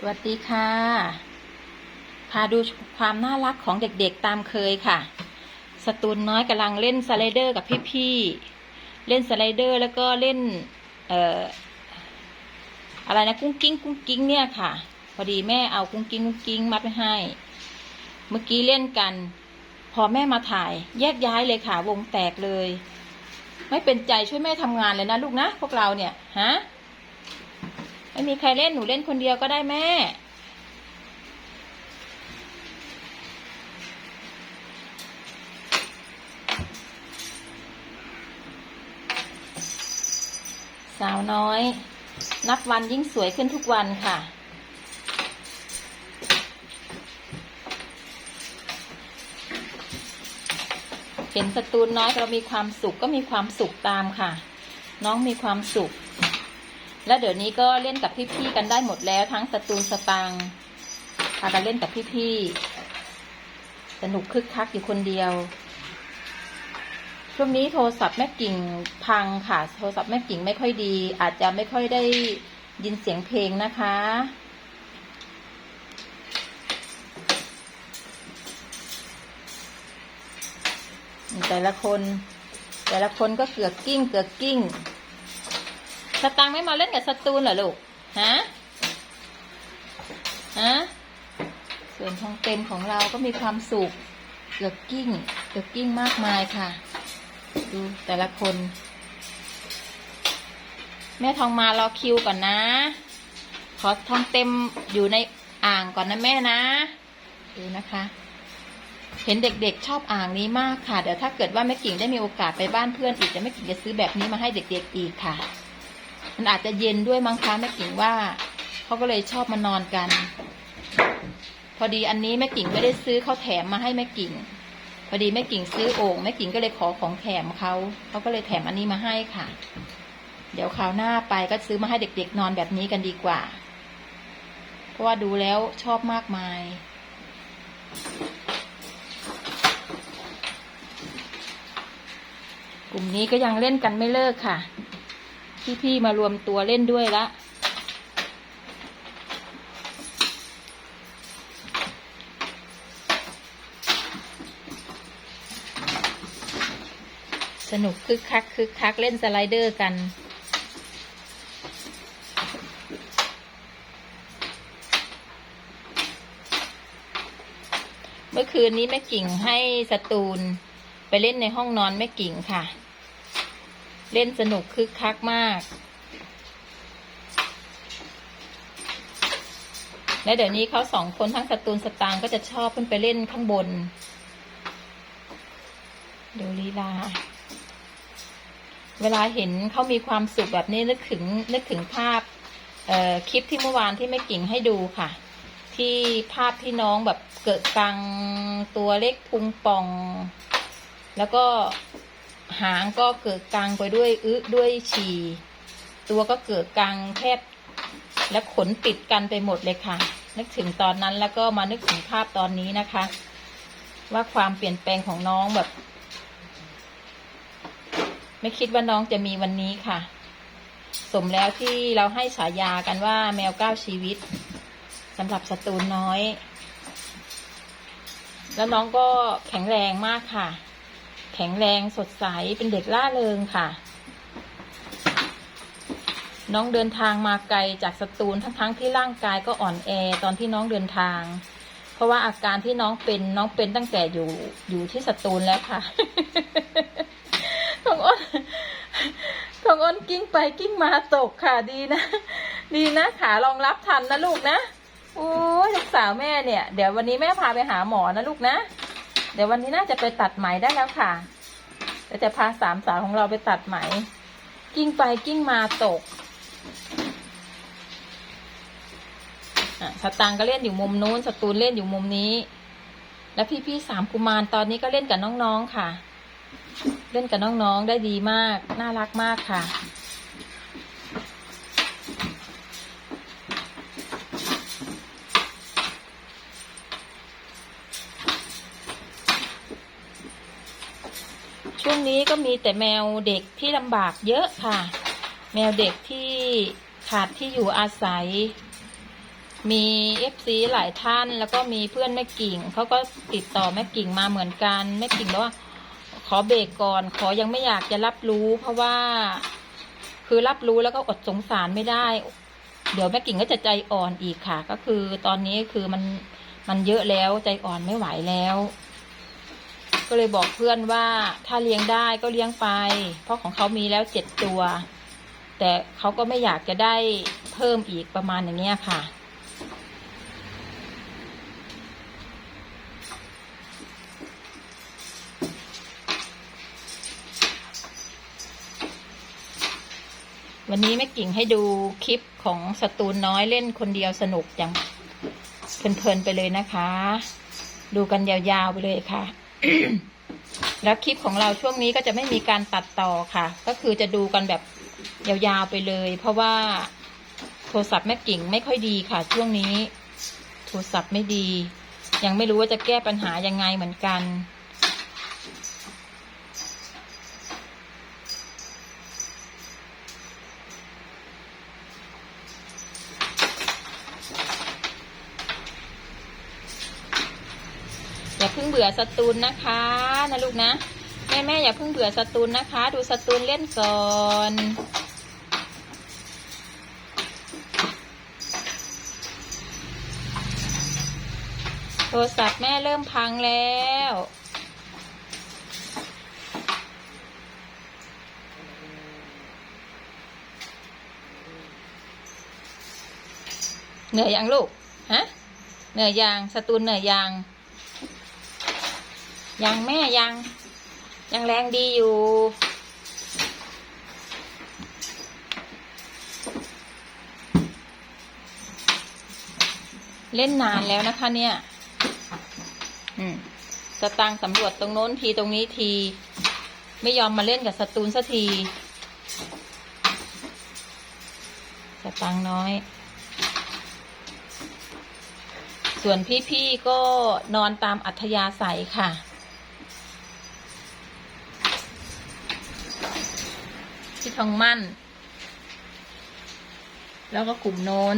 สวัสดีค่ะ พาดูความน่ารักของเด็กๆตามเคยค่ะ สตูนน้อยกำลังเล่นสไลเดอร์กับพี่ๆ เล่นสไลเดอร์แล้วก็เล่น เอ่อ อะไรนะกุ้งกิ้งกุ้งกิ้งเนี่ยค่ะ พอดีแม่เอากุ้งกิ้งกุ้งกิ้งมัดไปให้ เมื่อกี้เล่นกัน พอแม่มาถ่าย แยกย้ายเลยค่ะ วงแตกเลย ไม่เป็นใจช่วยแม่ทำงานเลยนะลูกนะพวกเราเนี่ย ฮะ ไม่มีใครเล่นหนูเล่นคนเดียวก็ได้แม่ สาวน้อย นับวันยิ่งสวยขึ้นทุกวันค่ะเห็นสตูนน้อยเรามีความสุขก็มีความสุขตามค่ะ น้องมีความสุข แล้วเดี๋ยวนี้ก็เล่นกับพี่ๆกันได้หมดแล้วทั้งสตูนสตังพากันเล่นกับพี่ๆสนุกคึกคักอยู่คนเดียวช่วงนี้โทรศัพท์แม่กิ่งพังค่ะ โทรศัพท์แม่กิ่งไม่ค่อยดี อาจจะไม่ค่อยได้ยินเสียงเพลงนะคะ แต่ละคน แต่ละคนก็เกือกกิ้งเกือกกิ้ง สตังค์ไม่มาเล่นกับสตูนเหรอลูก ฮะ ฮะ ส่วนทองเต็มของเราก็มีความสุขเกือกกิ้งเกือกกิ้งมากมายค่ะ ดูแต่ละคน แม่ทองมารอคิวก่อนนะ ขอทองเต็มอยู่ในอ่างก่อนนะแม่นะ ดูนะคะเห็นเด็กๆ ชอบอ่างนี้มากค่ะ เดี๋ยวถ้าเกิดว่าแม่กิ่งได้มีโอกาสไปบ้านเพื่อนอีกจะแม่กิ่งจะซื้อแบบนี้มาให้เด็กๆอีกค่ะ มันอาจจะเย็นด้วยมั้งคะแม่กิ่งว่าเขาก็เลยชอบมานอนกัน พอดีอันนี้แม่กิ่งไม่ได้ซื้อเขาแถมมาให้แม่กิ่ง พอดีแม่กิ่งซื้อโอ่งแม่กิ่งก็เลยขอของแถมเขาเขาก็เลยแถมอันนี้มาให้ค่ะ เดี๋ยวคราวหน้าไปก็ซื้อมาให้เด็ก ๆ นอนแบบนี้กันดีกว่า เพราะว่าดูแล้วชอบมากมายกลุ่มนี้ก็ยังเล่นกันไม่เลิกค่ะ พี่ๆมารวมตัวเล่นด้วยละสนุกคึกคักคึกคักเล่นสไลเดอร์กัน เมื่อคืนนี้แม่กิ่งให้สตูนไปเล่นในห้องนอนแม่กิ่งค่ะ เล่นสนุกคึกคักมาก และเดี๋ยวนี้เขาสองคนทั้งสตูนสตางก็จะชอบขึ้นไปเล่นข้างบน ดูลีลา เวลาเห็นเขามีความสุขแบบนี้นึกถึงนึกถึงภาพคลิปที่เมื่อวานที่แม่กิ่งให้ดูค่ะ ที่ภาพที่น้องแบบเกิดกลางตัวเล็กพุงป่อง แล้วก็ หางก็เกิดกลางไปด้วยอึด้วยฉี่ตัวก็เกิดกลางแทบและขนติดกันไปหมดเลยค่ะ นึกถึงตอนนั้นแล้วก็มานึกถึงภาพตอนนี้นะคะ ว่าความเปลี่ยนแปลงของน้องแบบ ไม่คิดว่าน้องจะมีวันนี้ค่ะ สมแล้วที่เราให้ฉายากันว่าแมวเก้าชีวิตสำหรับสตูนน้อย แล้วน้องก็แข็งแรงมากค่ะ แข็งแรงสดใสเป็นเด็กล่าเริงค่ะ น้องเดินทางมาไกลจากสตูลทั้งๆที่ร่างกายก็อ่อนแอตอนที่น้องเดินทาง เพราะว่าอาการที่น้องเป็นน้องเป็นตั้งแต่อยู่อยู่ที่สตูลแล้วค่ะทองอ้นทองอ้นกิ้งไปกิ้งมาตกค่ะดีนะ ดีนะขารองรับทันนะลูกนะโอ้ยลูกสาวแม่เนี่ย เดี๋ยววันนี้แม่พาไปหาหมอนะลูกนะ เดี๋ยววันนี้น่าจะไปตัดไหมได้แล้วค่ะเดี๋ยวจะพาสามสาวของเราไปตัดไหม กิ้งไปกิ้งมาตกอะสตางค์ก็เล่นอยู่มุมนู้นสตูนเล่นอยู่มุมนี้ แล้วพี่ๆสามกุมารตอนนี้ก็เล่นกับน้องๆค่ะ เล่นกับน้องๆได้ดีมาก น่ารักมากค่ะ ช่วงนี้ก็มีแต่แมวเด็กที่ลำบากเยอะค่ะ แมวเด็กที่ขาดที่อยู่อาศัย มีเอฟซีหลายท่านแล้วก็มีเพื่อนแม่กิ่งเขาก็ติดต่อแม่กิ่งมาเหมือนกันแม่กิ่งว่าขอเบรกก่อน ขอยังไม่อยากจะรับรู้ เพราะว่า คือรับรู้แล้วก็อดสงสารไม่ได้ เดี๋ยวแม่กิ่งก็จะใจอ่อนอีกค่ะ ก็คือตอนนี้คือมันมันเยอะแล้วใจอ่อนไม่ไหวแล้ว ก็เลยบอกเพื่อนว่าถ้าเลี้ยงได้ก็เลี้ยงไป เพราะของเขามีแล้วเจ็ดตัว แต่เขาก็ไม่อยากจะได้เพิ่มอีกประมาณอย่างเงี้ยค่ะ วันนี้แม่กิ่งให้ดูคลิปของสตูนน้อยเล่นคนเดียวสนุกอย่างเพลินๆไปเลยนะคะ ดูกันยาวๆไปเลยค่ะ แล้วคลิปของเราช่วงนี้ก็จะไม่มีการตัดต่อค่ะ ก็คือจะดูกันแบบยาวๆไปเลย เพราะว่าโทรศัพท์แม่กิ่งไม่ค่อยดีค่ะ ช่วงนี้ โทรศัพท์ไม่ดี ยังไม่รู้ว่าจะแก้ปัญหายังไงเหมือนกัน เพิ่งเบื่อสตูนนะคะนะลูกนะแม่แม่อย่าเพิ่งเบื่อสตูนนะคะ ดูสตูนเล่นก่อนโทรศัพท์แม่เริ่มพังแล้วเหนื่อยยังลูก ฮะ เหนื่อยยังสตูนเหนื่อยยัง ยังแม่ยัง ยังแรงดีอยู่ เล่นนานแล้วนะคะเนี่ย อืมสตางสำรวจตรงโน้นทีตรงนี้ที ไม่ยอมมาเล่นกับสตูนสักที สตางน้อย ส่วนพี่ ๆ ก็นอนตามอัธยาศัยค่ะ ที่ทองมั่น แล้วก็กลุ่มโน้น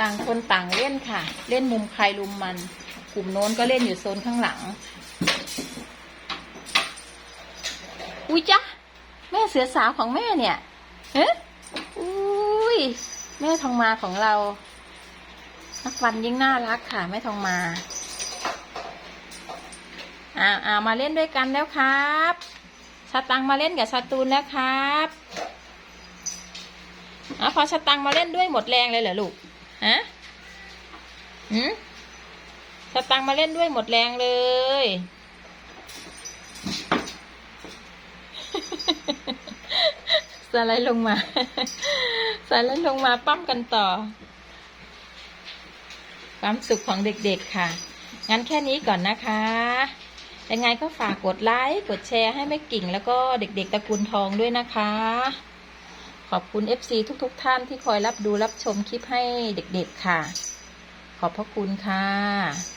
ต่างคนต่างเล่นค่ะ เล่นมุมใครลุมมัน กลุ่มโน้นก็เล่นอยู่โซนข้างหลัง อุ้ยจ๊ะ แม่เสือสาวของแม่เนี่ยเฮ้อุ้ยแม่ทองมาของเรานักวันยิ่งน่ารักค่ะ แม่ทองมา อ่าอ่ามาเล่นด้วยกันแล้วครับสตังมาเล่นกับสตูนแล้วครับอะพอสตังมาเล่นด้วยหมดแรงเลยเหรอลูกฮะหืมสตังมาเล่นด้วยหมดแรงเลยสไลด์ลงมาสไลด์ลงมาปั้มกันต่อ ความสุขของเด็กๆค่ะ งั้นแค่นี้ก่อนนะคะ ยังไงก็ฝากกดไลค์กดแชร์ให้แม่กิ่ง แล้วก็เด็กๆตระกูลทองด้วยนะคะ ขอบคุณ FC ทุกๆทท่านที่คอยรับดูรับชมคลิปให้เด็กๆค่ะ ขอบพระคุณค่ะ